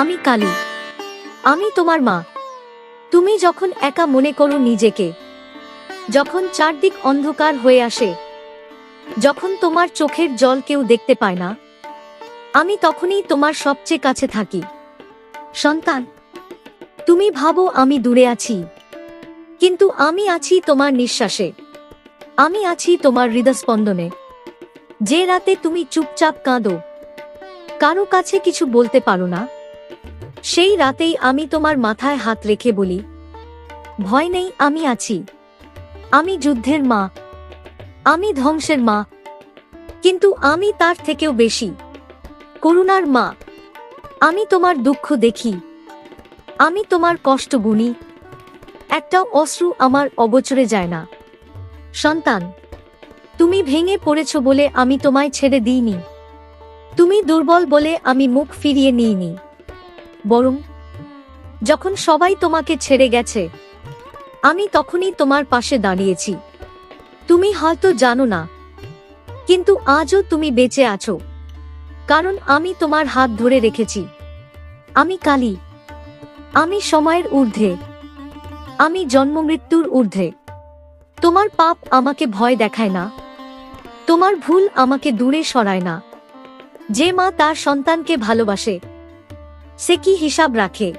আমি কালী। আমি তোমার মা। তুমি যখন একা মনে করো নিজেকে, যখন চারদিক অন্ধকার হয়ে আসে, যখন তোমার চোখের জল কেউ দেখতে পায় না, আমি তখনই তোমার সবচেয়ে কাছে থাকি। সন্তান, তুমি ভাবো আমি দূরে আছি, কিন্তু আমি আছি তোমার নিঃশ্বাসে। আমি আছি তোমার হৃদস্পন্দনে। যে রাতে তুমি চুপচাপ কাঁদো, কারও কাছে কিছু বলতে পারো না সেই রাতেই আমি তোমার মাথায় হাত রেখে বলি, ভয় নেই, আমি আছি। আমি যুদ্ধের মা। আমি ধ্বংসের মা। কিন্তু আমি তার থেকেও বেশি। করুণার মা। আমি তোমার দুঃখ দেখি। আমি তোমার কষ্ট গুনি। একটা অশ্রু আমার অবচরে যায় না। সন্তান, তুমি ভেঙে পড়েছ বলে আমি তোমায় ছেড়ে দিইনি। তুমি দুর্বল বলে আমি মুখ ফিরিয়ে নিইনি। বরং, যখন সবাই তোমাকে ছেড়ে গেছে, আমি তখনই তোমার পাশে দাঁড়িয়েছি। তুমি হয়তো জানো না, কিন্তু আজও তুমি বেঁচে আছো, কারণ আমি তোমার হাত ধরে রেখেছি। আমি কালী, আমি সময়ের ঊর্ধ্বে, আমি জন্মমৃত্যুর ঊর্ধ্বে। তোমার পাপ আমাকে ভয় দেখায় না, তোমার ভুল আমাকে দূরে সরায় না। যে মা তার সন্তানকে ভালোবাসে সে কি হিসাব রাখে?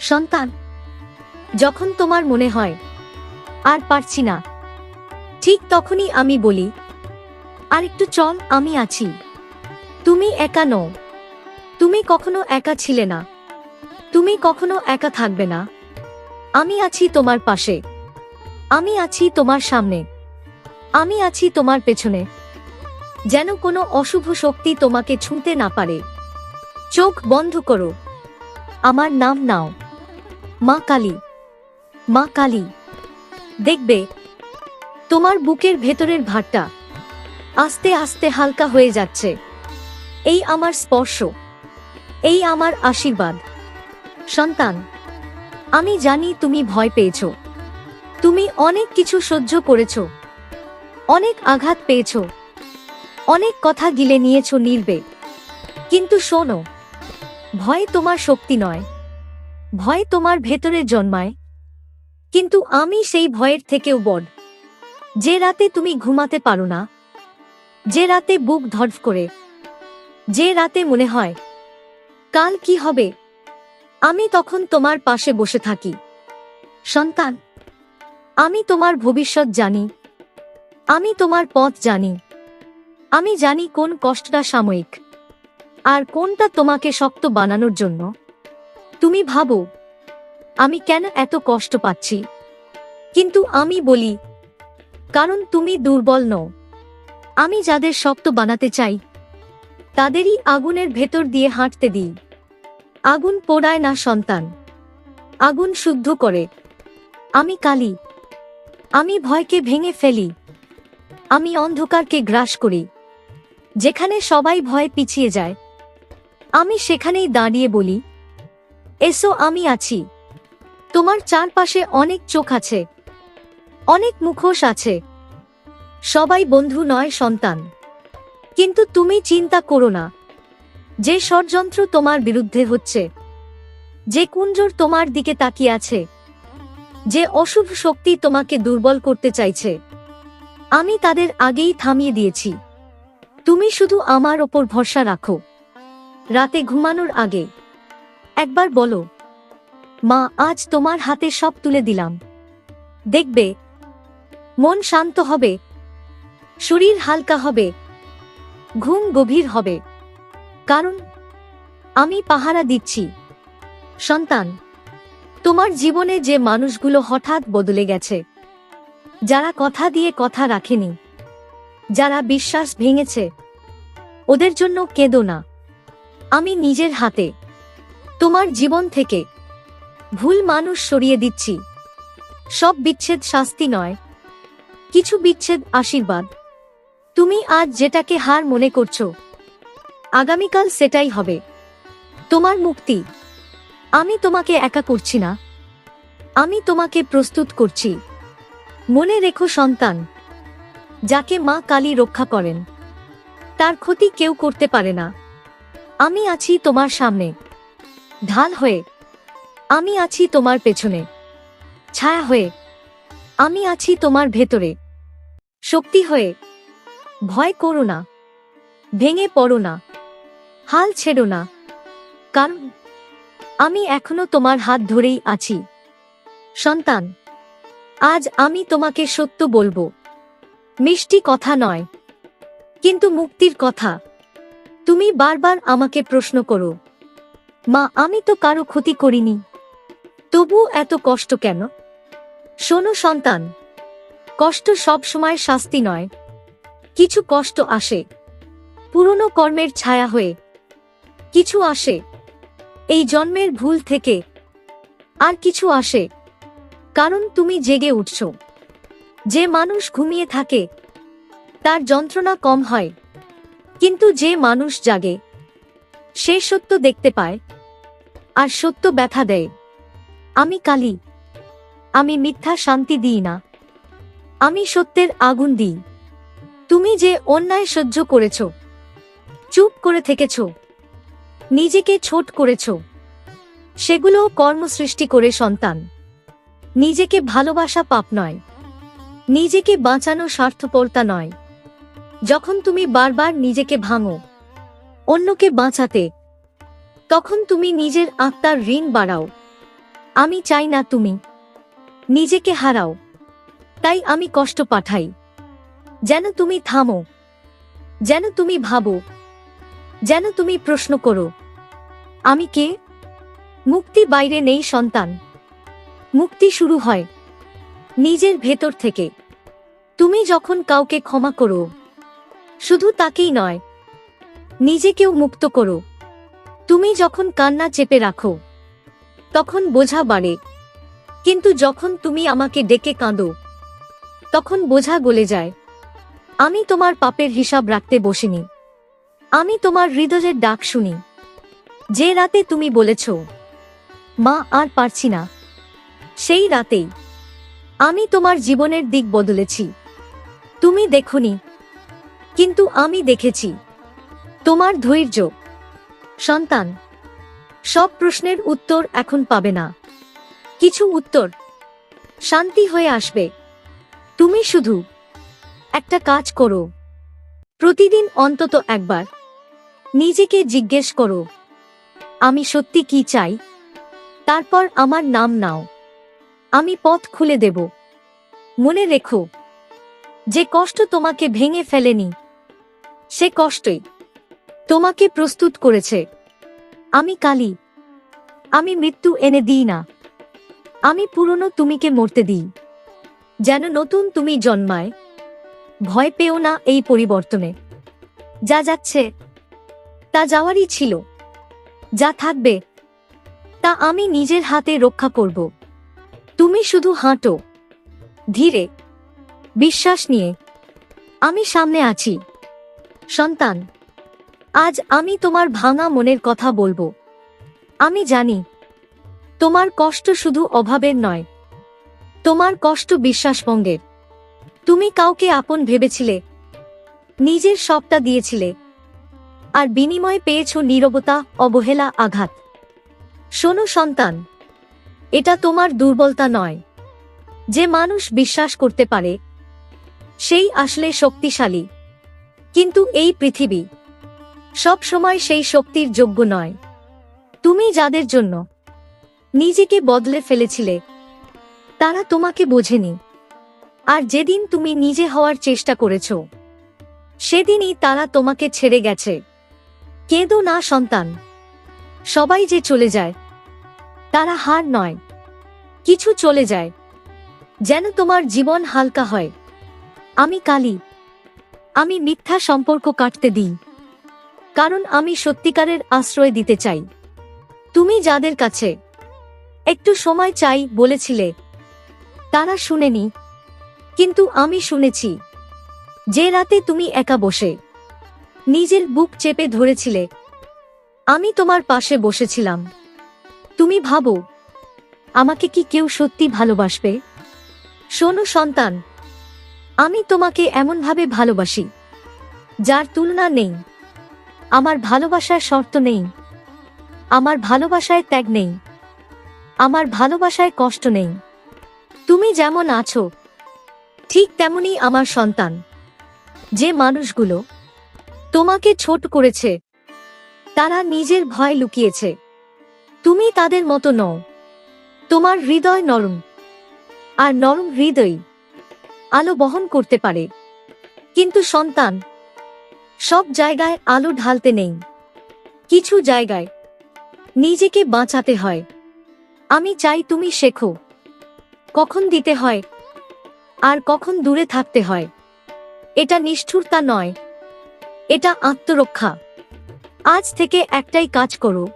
সন্তান, যখন তোমার মনে হয়, আর পারছি না, ঠিক তখনই আমি বলি আর একটু চল, আমি আছি। তুমি একা নও। তুমি কখনো একা ছিলে না। তুমি কখনো একা থাকবে না। আমি আছি তোমার পাশে। আমি আছি তোমার সামনে। আমি আছি তোমার পেছনে। যেন কোনো অশুভ শক্তি তোমাকে ছুঁতে না পারে। চোখ বন্ধ করো। আমার নাম নাও। মা কালী। মা কালী। দেখবে, তোমার বুকের ভেতরের ভারটা আস্তে আস্তে হালকা হয়ে যাচ্ছে। এই আমার স্পর্শ। এই আমার আশীর্বাদ। সন্তান, আমি জানি তুমি ভয় পেয়েছ। তুমি অনেক কিছু সহ্য করেছ। অনেক আঘাত পেয়েছ। অনেক কথা গিলে নিয়েছ নির্বে। কিন্তু শোনো ভয় তোমার শক্তি নয়। ভয় তোমার ভেতরে জন্মায়। কিন্তু আমি সেই ভয়ের থেকেও বড়। যে রাতে তুমি ঘুমাতে পারো না, যে রাতে বুক ধড়ফ করে, যে রাতে মনে হয়, কাল কি হবে? আমি তখন তোমার পাশে বসে থাকি। সন্তান, আমি তোমার ভবিষ্যৎ জানি। আমি তোমার পথ জানি। আমি জানি কোন কষ্টটা সাময়িক। আর কোনটা তোমাকে শক্ত বানানোর জন্য? তুমি ভাবো, আমি কেন এত কষ্ট পাচ্ছি? কিন্তু আমি বলি, কারণ তুমি দুর্বল নও। আমি যাদের শক্ত বানাতে চাই, তাদেরই আগুনের ভেতর দিয়ে হাঁটতে দিই। আগুন পোড়ায় না সন্তান। আগুন শুদ্ধ করে। আমি কালি। আমি ভয়কে ভেঙে ফেলি। আমি অন্ধকারকে গ্রাস করি। যেখানে সবাই ভয় পিছিয়ে যায়। আমি সেখানেই দাঁড়িয়ে বলি, এসো, আমি আছি। তোমার চারপাশে অনেক চোখ আছে, অনেক মুখোশ আছে। সবাই বন্ধু নয়, সন্তান। কিন্তু তুমি চিন্তা করো না। যে ষড়যন্ত্র তোমার বিরুদ্ধে হচ্ছে, যে কুঞ্জর তোমার দিকে তাকিয়ে আছে, যে অশুভ শক্তি তোমাকে দুর্বল করতে চাইছে, আমি তাদের আগেই থামিয়ে দিয়েছি। তুমি শুধু আমার ওপর ভরসা রাখো। রাতে ঘুমানোর আগে। একবার বলো, মা, আজ তোমার হাতে সব তুলে দিলাম। দেখবে, মন শান্ত হবে, শরীর হালকা হবে, ঘুম গভীর হবে। কারণ, আমি পাহারা দিচ্ছি। সন্তান, তোমার জীবনে যে মানুষগুলো হঠাৎ বদলে গেছে, যারা কথা দিয়ে কথা রাখেনি, যারা বিশ্বাস ভেঙেছে, ওদের জন্য কেঁদো না। আমি নিজের হাতে, তোমার জীবন থেকে, ভুল মানুষ সরিয়ে দিচ্ছি। সব বিচ্ছেদ শাস্তি নয়, কিছু বিচ্ছেদ আশীর্বাদ। তুমি আজ যেটাকে হার মনে করছ, আগামীকাল সেটাই হবে। তোমার মুক্তি, আমি তোমাকে একা করছি না। আমি তোমাকে প্রস্তুত করছি। মনে রেখো সন্তান, যাকে মা কালী রক্ষা করেন, তার ক্ষতি কেউ করতে পারে না। আমি আছি তোমার সামনে। ঢাল হয়ে, আমি আছি তোমার পেছনে। ছায়া হয়ে, আমি আছি তোমার ভেতরে। শক্তি হয়ে, ভয় করো না। ভেঙে পড়ো না। হাল ছেড়ো না। কারণ, আমি এখনও তোমার হাত ধরেই আছি। সন্তান, আজ আমি তোমাকে সত্য বলব। মিষ্টি কথা নয়, কিন্তু মুক্তির কথা। তুমি বারবার আমাকে প্রশ্ন করো। মা, আমি তো কারও ক্ষতি করিনি। তবু এত কষ্ট কেন? শোনো সন্তান, কষ্ট সব সময় শাস্তি নয়। কিছু কষ্ট আসে, পুরনো কর্মের ছায়া হয়ে। কিছু আসে, এই জন্মের ভুল থেকে। আর কিছু আসে, কারণ তুমি জেগে উঠছ। যে মানুষ ঘুমিয়ে থাকে, তার যন্ত্রণা কম হয়। কিন্তু যে মানুষ জাগে, সে সত্য দেখতে পায়, আর সত্য ব্যথা দেয়। আমি কালি, আমি মিথ্যা শান্তি দিই না। আমি সত্যের আগুন দিই। তুমি যে অন্যায় সহ্য করেছ, চুপ করে থেকেছ, নিজেকে ছোট করেছ সেগুলো কর্ম সৃষ্টি করে সন্তান। নিজেকে ভালোবাসা পাপ নয়, নিজেকে বাঁচানো স্বার্থপরতা নয়। যখন তুমি বারবার নিজেকে ভাঙো, অন্যকে বাঁচাতে, তখন তুমি নিজের আত্মার ঋণ বাড়াও। আমি চাই না তুমি নিজেকে হারাও, তাই আমি কষ্ট পাঠাই। যেন তুমি থামো, যেন তুমি ভাবো, যেন তুমি প্রশ্ন করো, আমি কে? মুক্তি বাইরে নেই সন্তান। মুক্তি শুরু হয় নিজের ভেতর থেকে। তুমি যখন কাউকে ক্ষমা করো শুধু তাকেই নয়। নিজেকেও মুক্ত করো। তুমি যখন কান্না চেপে রাখো, তখন বোঝা বাড়ে। কিন্তু যখন তুমি আমাকে ডেকে কাঁদো, তখন বোঝা গলে যায়। আমি তোমার পাপের হিসাব রাখতে বসিনি। আমি তোমার হৃদয়ের ডাক শুনি। যে রাতে তুমি বলেছ, মা, আর পারছি না। সেই রাতেই আমি তোমার জীবনের দিক বদলেছি। তুমি দেখনি কিন্তু আমি দেখেছি। তোমার ধৈর্য। সন্তান, সব প্রশ্নের উত্তর এখন পাবে না। কিছু উত্তর। শান্তি হয়ে আসবে। তুমি শুধু একটা কাজ করো। প্রতিদিন অন্তত একবার নিজেকে জিজ্ঞেস করো, আমি সত্যি কি চাই? তারপর আমার নাম নাও। আমি পথ খুলে দেব। মনে রেখো, যে কষ্ট তোমাকে ভেঙে ফেলেনি সে কষ্টই। তোমাকে প্রস্তুত করেছে। আমি কালী। আমি মৃত্যু এনে দিই না। আমি পুরনো তুমিকে মরতে দিই। যেন নতুন তুমি জন্মায়। ভয় পেও না এই পরিবর্তনে। যা যাচ্ছে, তা যাওয়ারই ছিল। যা থাকবে, তা আমি নিজের হাতে রক্ষা করব। তুমি শুধু হাঁটো। ধীরে। বিশ্বাস নিয়ে। আমি সামনে আছি। সন্তান, আজ আমি তোমার ভাঙা মনের কথা বলব। আমি জানি, তোমার কষ্ট শুধু অভাবের নয়, তোমার কষ্ট বিশ্বাসভঙ্গের তুমি কাউকে আপন ভেবেছিলে, নিজের সবটা দিয়েছিলে, আর বিনিময়ে পেয়েছ নীরবতা, অবহেলা, আঘাত। শোনো সন্তান, এটা তোমার দুর্বলতা নয়। যে মানুষ বিশ্বাস করতে পারে, সেই আসলে শক্তিশালী। কিন্তু এই পৃথিবী সব সময় সেই শক্তির যোগ্য নয়। তুমি যাদের জন্য নিজেকে বদলে ফেলেছিলে, তারা তোমাকে বোঝেনি। আর যেদিন তুমি নিজে হওয়ার চেষ্টা করেছ, সেদিনই তারা তোমাকে ছেড়ে গেছে। কেঁদো না, সন্তান। সবাই যে চলে যায়, তারা হার নয়। কিছু চলে যায়, যেন তোমার জীবন হালকা হয়। আমি কালী। আমি মিথ্যা সম্পর্ক কাটতে দিই। কারণ আমি সত্যিকারের আশ্রয় দিতে চাই। তুমি যাদের কাছে একটু সময় চাই বলেছিলে, তারা শুনেনি। কিন্তু আমি শুনেছি, যে রাতে তুমি একা বসে নিজের বুক চেপে ধরেছিলে, আমি তোমার পাশে বসেছিলাম। তুমি ভাবো, আমাকে কি কেউ সত্যি ভালোবাসবে? শোনো সন্তান আমি তোমাকে এমনভাবে ভালোবাসি, যার তুলনা নেই। আমার ভালোবাসার শর্ত নেই। আমার ভালোবাসায় ত্যাগ নেই। আমার ভালোবাসায় কষ্ট নেই। তুমি যেমন আছো, ঠিক তেমনি আমার সন্তান। যে মানুষগুলো তোমাকে ছোট করেছে, তারা নিজের ভয় লুকিয়েছে। তুমি তাদের মতো নও। তোমার হৃদয় নরম, আর নরম হৃদয় আলো বহন করতে পারে। কিন্তু সন্তান, সব জায়গায় আলো ঢালতে নেই। কিছু জায়গায় নিজেকে বাঁচাতে হয়। আমি চাই তুমি শেখো, কখন দিতে হয় আর কখন দূরে থাকতে হয়। এটা নিষ্ঠুরতা নয়, এটা আত্মরক্ষা। আজ থেকে একটাই কাজ করো।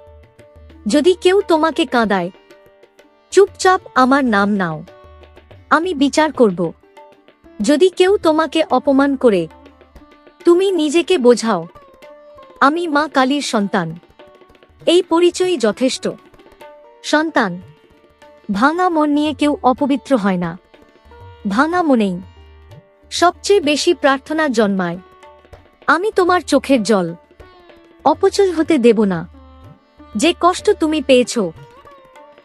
যদি কেউ তোমাকে কাঁদায়, চুপচাপ আমার নাম নাও। আমি বিচার করব। যদি কেউ তোমাকে অপমান করে, তুমি নিজেকে বোঝাও। আমি মা কালীর সন্তান। এই পরিচয়ই যথেষ্ট। সন্তান, ভাঙা মন নিয়ে কেউ অপবিত্র হয় না। ভাঙা মনেই। সবচেয়ে বেশি প্রার্থনা জন্মায়। আমি তোমার চোখের জল। অপচয় হতে দেব না। যে কষ্ট তুমি পেয়েছ,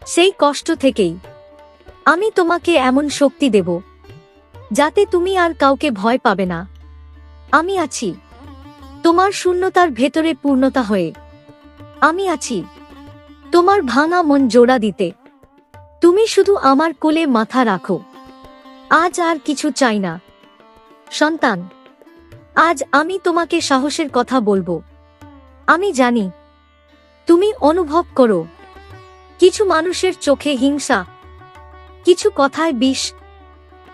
সেই কষ্ট থেকেই। আমি তোমাকে এমন শক্তি দেব। যাতে তুমি আর কাউকে ভয় পাবে না। আমি আছি। তোমার শূন্যতার ভেতরে পূর্ণতা হয়ে। আমি আছি। তোমার ভাঙা মন জোড়া দিতে। তুমি শুধু আমার কোলে মাথা রাখো। আজ আর কিছু চাই না। সন্তান, আজ আমি তোমাকে সাহসের কথা বলব। আমি জানি, তুমি অনুভব করো। কিছু মানুষের চোখে হিংসা, কিছু কথায় বিষ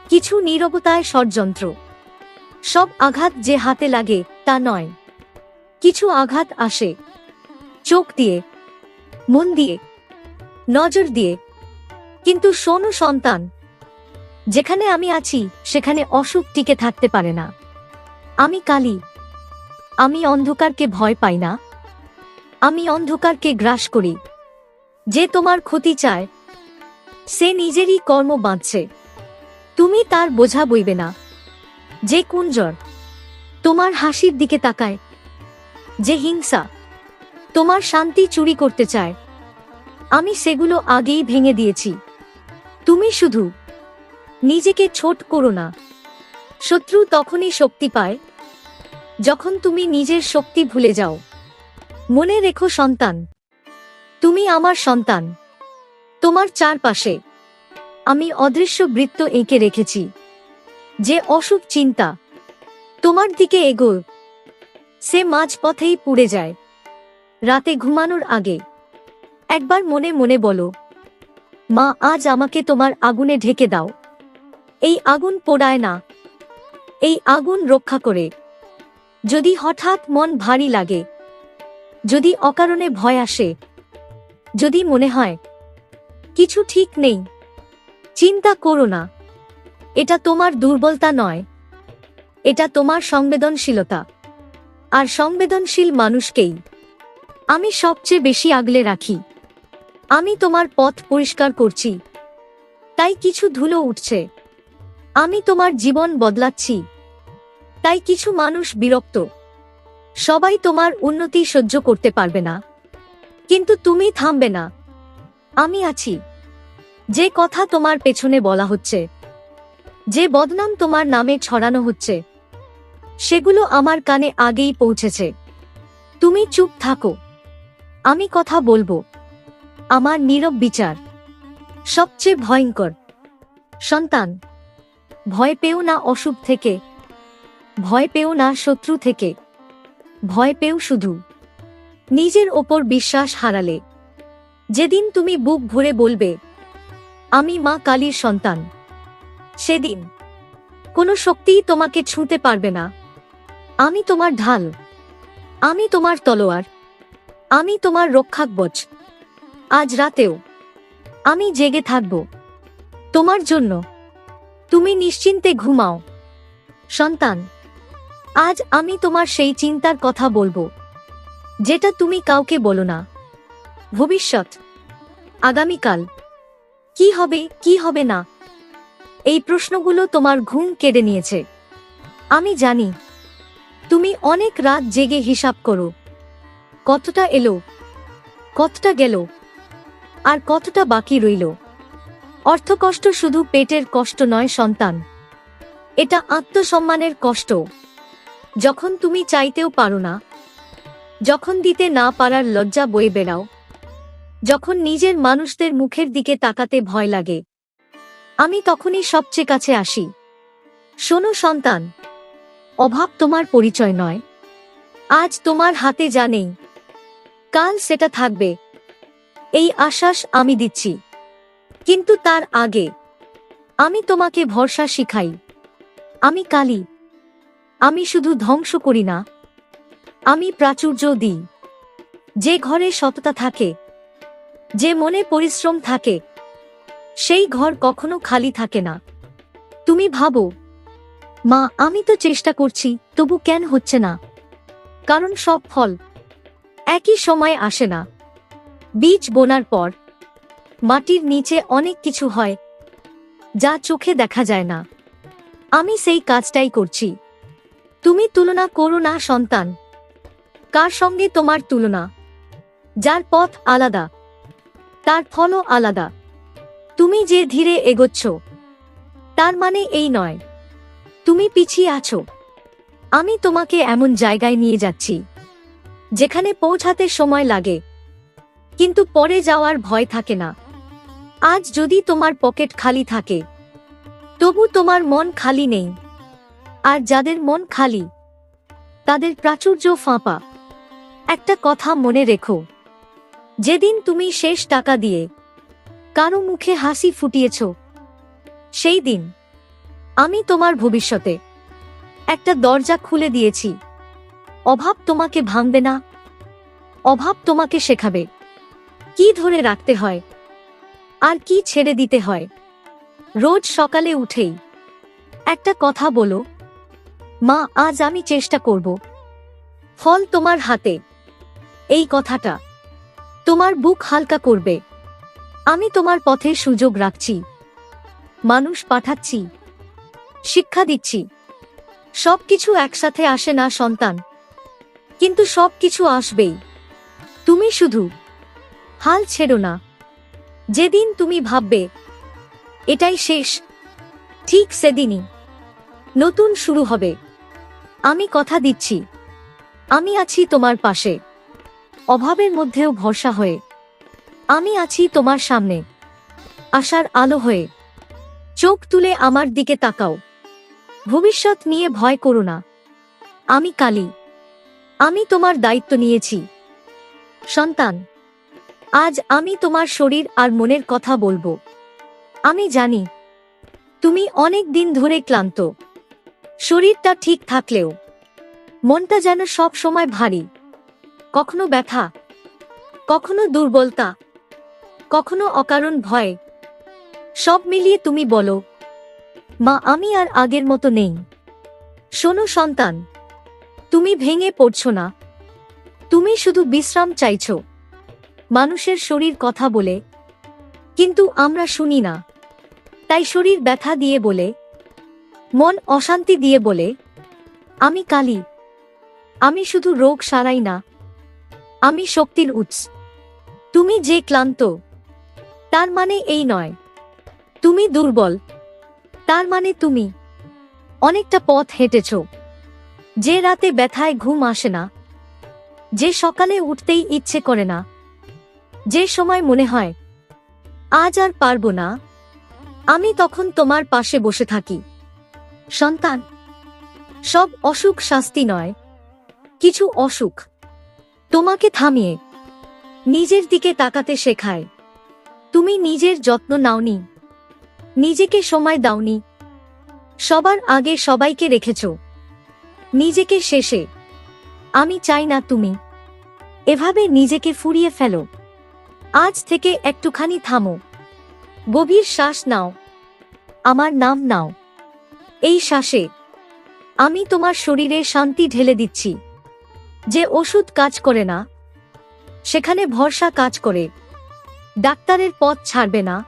কিছু নীরবতায় ষড়যন্ত্র। সব আঘাত যে হাতে লাগে, তা নয়। কিছু আঘাত আসে। চোখ দিয়ে, মন দিয়ে, নজর দিয়ে। কিন্তু শোনো সন্তান, যেখানে আমি আছি, সেখানে অসুখ টিকে থাকতে পারে না। আমি কালি। আমি অন্ধকারকে ভয় পাই না। আমি অন্ধকারকে গ্রাস করি। যে তোমার ক্ষতি চায়, সে নিজেরই কর্ম বাঁধছে। তুমি তার বোঝা বইবে না। যে কুঞ্জর, তোমার হাসির দিকে তাকায়। যে হিংসা, তোমার শান্তি চুরি করতে চায়। আমি সেগুলো আগেই ভেঙে দিয়েছি। তুমি শুধু নিজেকে ছোট করো না। শত্রু তখনই শক্তি পায়, যখন তুমি নিজের শক্তি ভুলে যাও। মনে রেখো সন্তান, তুমি আমার সন্তান, তোমার চারপাশে। আমি অদৃশ্য বৃত্ত এঁকে রেখেছি। যে অশুভ চিন্তা, তোমার দিকে এগোয়। সে মাঝপথেই পুড়ে যায়। রাতে ঘুমানোর আগে, একবার মনে মনে বলো, মা, আজ আমাকে তোমার আগুনে ঢেকে দাও। এই আগুন পোড়ায় না। এই আগুন রক্ষা করে। যদি হঠাৎ মন ভারী লাগে, যদি অকারণে ভয় আসে, যদি মনে হয়, কিছু ঠিক নেই। চিন্তা করো না। এটা তোমার দুর্বলতা নয়। এটা তোমার সংবেদনশীলতা। আর সংবেদনশীল মানুষকেই আমি সবচেয়ে বেশি আগলে রাখি। আমি তোমার পথ পরিষ্কার করছি। তাই কিছু ধুলো উঠছে। আমি তোমার জীবন বদলাচ্ছি। তাই কিছু মানুষ বিরক্ত। সবাই তোমার উন্নতি সহ্য করতে পারবে না। কিন্তু তুমি থামবে না। আমি আছি। যে কথা তোমার পেছনে বলা হচ্ছে, যে বদনাম তোমার নামে ছড়ানো হচ্ছে, সেগুলো আমার কানে আগেই পৌঁছেছে। তুমি চুপ থাকো। আমি কথা বলব। আমার নীরব বিচার। সবচেয়ে ভয়ঙ্কর। সন্তান, ভয় পেও না অসুখ থেকে। ভয় পেও না শত্রু থেকে। ভয় পেও শুধু। নিজের ওপর বিশ্বাস হারালে। যেদিন তুমি বুক ভরে বলবে আমি মা কালীর সন্তান। সেদিন, কোনো শক্তিই তোমাকে ছুঁতে পারবে না। আমি তোমার ঢাল। আমি তোমার তলোয়ার। আমি তোমার রক্ষাকবচ। আজ রাতেও, আমি জেগে থাকব। তোমার জন্য, তুমি নিশ্চিন্তে ঘুমাও। সন্তান, আজ আমি তোমার সেই চিন্তার কথা বলব, যেটা তুমি কাউকে বলো না। ভবিষ্যৎ, আগামীকাল। কি হবে কি হবে না? এই প্রশ্নগুলো তোমার ঘুম কেড়ে নিয়েছে। আমি জানি। তুমি অনেক রাত জেগে হিসাব করো। কতটা এলো? কতটা গেল? আর কতটা বাকি রইল? অর্থকষ্ট শুধু পেটের কষ্ট নয়, সন্তান। এটা আত্মসম্মানের কষ্ট। যখন তুমি চাইতেও পারো না, যখন দিতে না পারার লজ্জা বয়ে বেড়াও যখন নিজের মানুষদের মুখের দিকে তাকাতে ভয় লাগে। আমি তখনই সবচেয়ে কাছে আসি। শোনো সন্তান, অভাব তোমার পরিচয় নয়। আজ তোমার হাতে যা নেই, কাল সেটা থাকবে। এই আশ্বাস আমি দিচ্ছি। কিন্তু তার আগে, আমি তোমাকে ভরসা শিখাই। আমি কালী। আমি শুধু ধ্বংস করি না। আমি প্রাচুর্য দিই। যে ঘরে সততা থাকে যে মনে পরিশ্রম থাকে, সেই ঘর কখনো খালি থাকে না। তুমি ভাবো, মা, আমি তো চেষ্টা করছি, তবু কেন হচ্ছে না? কারণ সব ফল একই সময় আসে না। বীজ বোনার পর মাটির নিচে অনেক কিছু হয়, যা চোখে দেখা যায় না। আমি সেই কাজটাই করছি। তুমি তুলনা করো না, সন্তান। কার সঙ্গে তোমার তুলনা? যার পথ আলাদা। তার ফলও আলাদা। তুমি যে ধীরে এগোচ্ছ, তার মানে এই নয়। তুমি পিছিয়ে আছো। আমি তোমাকে এমন জায়গায় নিয়ে যাচ্ছি, যেখানে পৌঁছাতে সময় লাগে, কিন্তু পরে যাওয়ার ভয় থাকে না। আজ যদি তোমার পকেট খালি থাকে, তবু তোমার মন খালি নেই। আর যাদের মন খালি, তাদের প্রাচুর্য ফাঁপা। একটা কথা মনে রেখো। যেদিন তুমি শেষ টাকা দিয়ে কারও মুখে হাসি ফুটিয়েছ, সেই দিন আমি তোমার ভবিষ্যতে একটা দরজা খুলে দিয়েছি। অভাব তোমাকে ভাঙবে না, অভাব তোমাকে শেখাবে। কি ধরে রাখতে হয়, আর কি ছেড়ে দিতে হয়? রোজ সকালে উঠেই একটা কথা বলো, মা, আজ আমি চেষ্টা করব। ফল তোমার হাতে, এই কথাটা। তোমার বুক হালকা করবে। আমি তোমার পথে সুযোগ রাখছি। মানুষ পাঠাচ্ছি। শিক্ষা দিচ্ছি। সবকিছু একসাথে আসে না সন্তান। কিন্তু সবকিছু আসবেই। তুমি শুধু হাল ছেড়ো না। যেদিন তুমি ভাববে, এটাই শেষ। ঠিক সেদিনই। নতুন শুরু হবে। আমি কথা দিচ্ছি। আমি আছি তোমার পাশে। অভাবের মধ্যেও ভরসা হয়ে, আমি আছি তোমার সামনে। আশার আলো হয়ে, চোখ তুলে আমার দিকে তাকাও। ভবিষ্যৎ নিয়ে ভয় করো না। আমি কালী। আমি তোমার দায়িত্ব নিয়েছি। সন্তান, আজ আমি তোমার শরীর আর মনের কথা বলব। আমি জানি, তুমি অনেক দিন ধরে ক্লান্ত। শরীরটা ঠিক থাকলেও, মনটা যেন সব সময় ভারী। কখনো ব্যথা, কখনো দুর্বলতা, কখনো অকারণ ভয়, সব মিলিয়ে তুমি বলো, মা, আমি আর আগের মতো নেই। শোনো সন্তান, তুমি ভেঙে পড়ছ না। তুমি শুধু বিশ্রাম চাইছ। মানুষের শরীর কথা বলে, কিন্তু আমরা শুনি না। তাই শরীর ব্যথা দিয়ে বলে, মন অশান্তি দিয়ে বলে, আমি কালী। আমি শুধু রোগ সারাই না। আমি শক্তির উৎস। তুমি যে ক্লান্ত, তার মানে এই নয়। তুমি দুর্বল, তার মানে তুমি। অনেকটা পথ হেঁটেছ। যে রাতে ব্যথায় ঘুম আসে না, যে সকালে উঠতেই ইচ্ছে করে না, যে সময় মনে হয়, আজ আর পারব না, আমি তখন তোমার পাশে বসে থাকি। সন্তান, সব অসুখ শাস্তি নয়, কিছু অসুখ। তোমাকে থামিয়ে নিজের দিকে তাকাতে শেখায়। তুমি নিজের যত্ন নাওনি। নিজেকে সময় দাওনি। সবার আগে সবাইকে রেখেছ। নিজেকে শেষে। আমি চাই না তুমি। এভাবে নিজেকে ফুরিয়ে ফেলো। আজ থেকে একটুখানি থামো। গভীর শ্বাস নাও। আমার নাম নাও। এই শ্বাসে আমি তোমার শরীরে শান্তি ঢেলে দিচ্ছি। যে ওষুধ কাজ করে না, সেখানে ভরসা কাজ করে। ডাক্তারের পথ ছাড়বে না।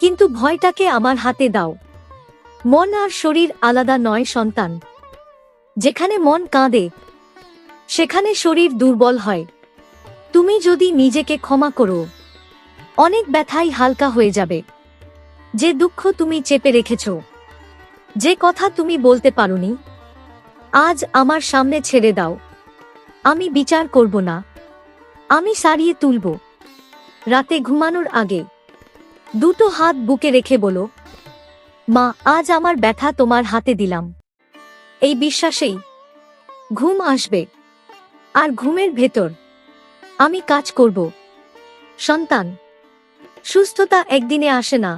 কিন্তু ভয়টাকে আমার হাতে দাও। মন আর শরীর আলাদা নয় সন্তান। যেখানে মন কাঁদে, সেখানে শরীর দুর্বল হয়। তুমি যদি নিজেকে ক্ষমা করো, অনেক ব্যথাই হালকা হয়ে যাবে। যে দুঃখ তুমি চেপে রেখেছ, যে কথা তুমি বলতে পারোনি, আজ আমার সামনে ছেড়ে দাও। আমি বিচার করব না। আমি সারিয়ে তুলব। রাতে ঘুমানোর আগে দুটো হাত বুকে রেখে বলো, মা, আজ আমার ব্যথা তোমার হাতে দিলাম। এই বিশ্বাসেই ঘুম আসবে। আর ঘুমের ভেতর আমি কাজ করব। সন্তান, সুস্থতা একদিনে আসে না,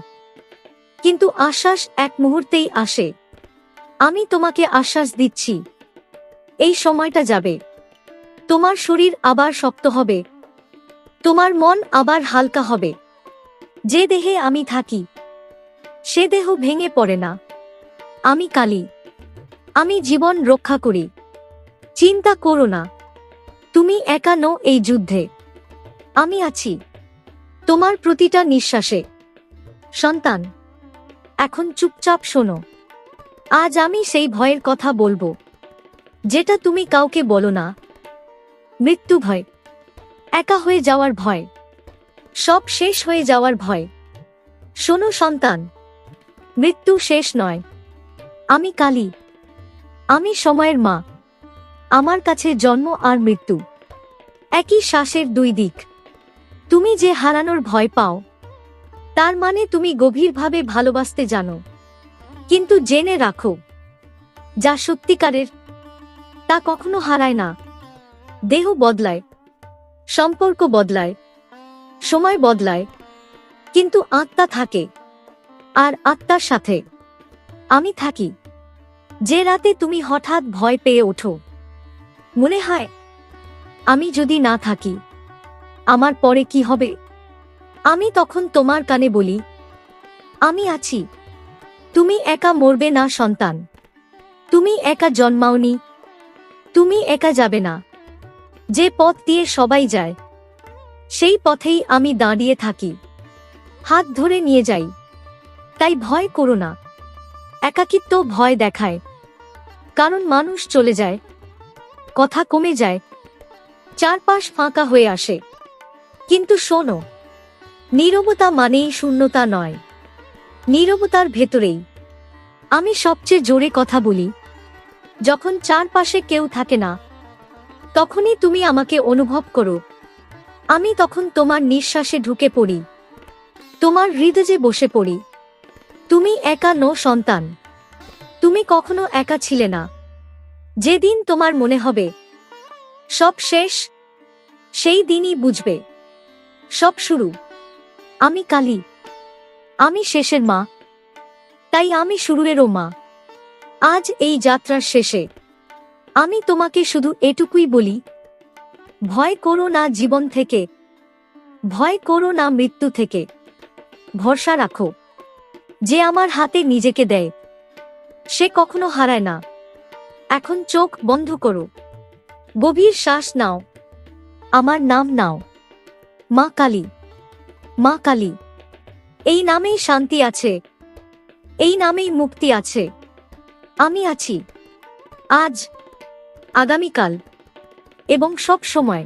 কিন্তু আশ্বাস এক মুহূর্তেই আসে। আমি তোমাকে আশ্বাস দিচ্ছি, এই সময়টা যাবে। তোমার শরীর আবার শক্ত হবে। তোমার মন আবার হালকা হবে। যে দেহে আমি থাকি, সে দেহ ভেঙে পড়ে না। আমি কালী। আমি জীবন রক্ষা করি। চিন্তা করো না। তুমি একা নো এই যুদ্ধে। আমি আছি। তোমার প্রতিটা নিঃশ্বাসে। সন্তান, এখন চুপচাপ শোনো। আজ আমি সেই ভয়ের কথা বলব, যেটা তুমি কাউকে বলো না। মৃত্যু ভয়। একা হয়ে যাওয়ার ভয়। সব শেষ হয়ে যাওয়ার ভয়। শোনো সন্তান, মৃত্যু শেষ নয়। আমি কালী। আমি সময়ের মা। আমার কাছে জন্ম আর মৃত্যু। একই শ্বাসের দুই দিক। তুমি যে হারানোর ভয় পাও, তার মানে তুমি গভীরভাবে ভালোবাসতে জানো। কিন্তু জেনে রাখো, যা সত্যিকারের, তা কখনো হারায় না। দেহ বদলায়। সম্পর্ক বদলায়। সময় বদলায়। কিন্তু আত্মা থাকে। আর আত্মার সাথে। আমি থাকি। যে রাতে তুমি হঠাৎ ভয় পেয়ে ওঠো। মনে হয়, আমি যদি না থাকি, আমার পরে কি হবে? আমি তখন তোমার কানে বলি, আমি আছি। তুমি একা মরবে না, সন্তান। তুমি একা জন্মাওনি। তুমি একা যাবে না। যে পথ দিয়ে সবাই যায়, সেই পথেই আমি দাঁড়িয়ে থাকি। হাত ধরে নিয়ে যাই। তাই ভয় করো না। একাকিত্ব ভয় দেখায়। কারণ মানুষ চলে যায়। কথা কমে যায়। চারপাশ ফাঁকা হয়ে আসে। কিন্তু শোনো, নীরবতা মানেই শূন্যতা নয়। নীরবতার ভেতরেই আমি সবচেয়ে জোরে কথা বলি। যখন চারপাশে কেউ থাকে না তখনই তুমি আমাকে অনুভব করো। আমি তখন তোমার নিঃশ্বাসে ঢুকে পড়ি। তোমার হৃদয়ে বসে পড়ি। তুমি একা নো সন্তান। তুমি কখনো একা ছিলে না। যেদিন তোমার মনে হবে, সব শেষ, সেই দিনই বুঝবে। সব শুরু। আমি কালী। আমি শেষের মা। তাই আমি শুরুরেরও মা। আজ এই যাত্রার শেষে। আমি তোমাকে শুধু এটুকুই বলি, ভয় করো না জীবন থেকে, ভয় করো না মৃত্যু থেকে, ভরসা রাখো, যে আমার হাতে নিজেকে দেয়, সে কখনো হারায় না, এখন চোখ বন্ধ করো, গভীর শ্বাস নাও, আমার নাম নাও, মা কালী মা কালী, এই নামেই শান্তি আছে, এই নামেই মুক্তি আছে, আমি আছি, আজ আগামীকাল এবং সব সময়।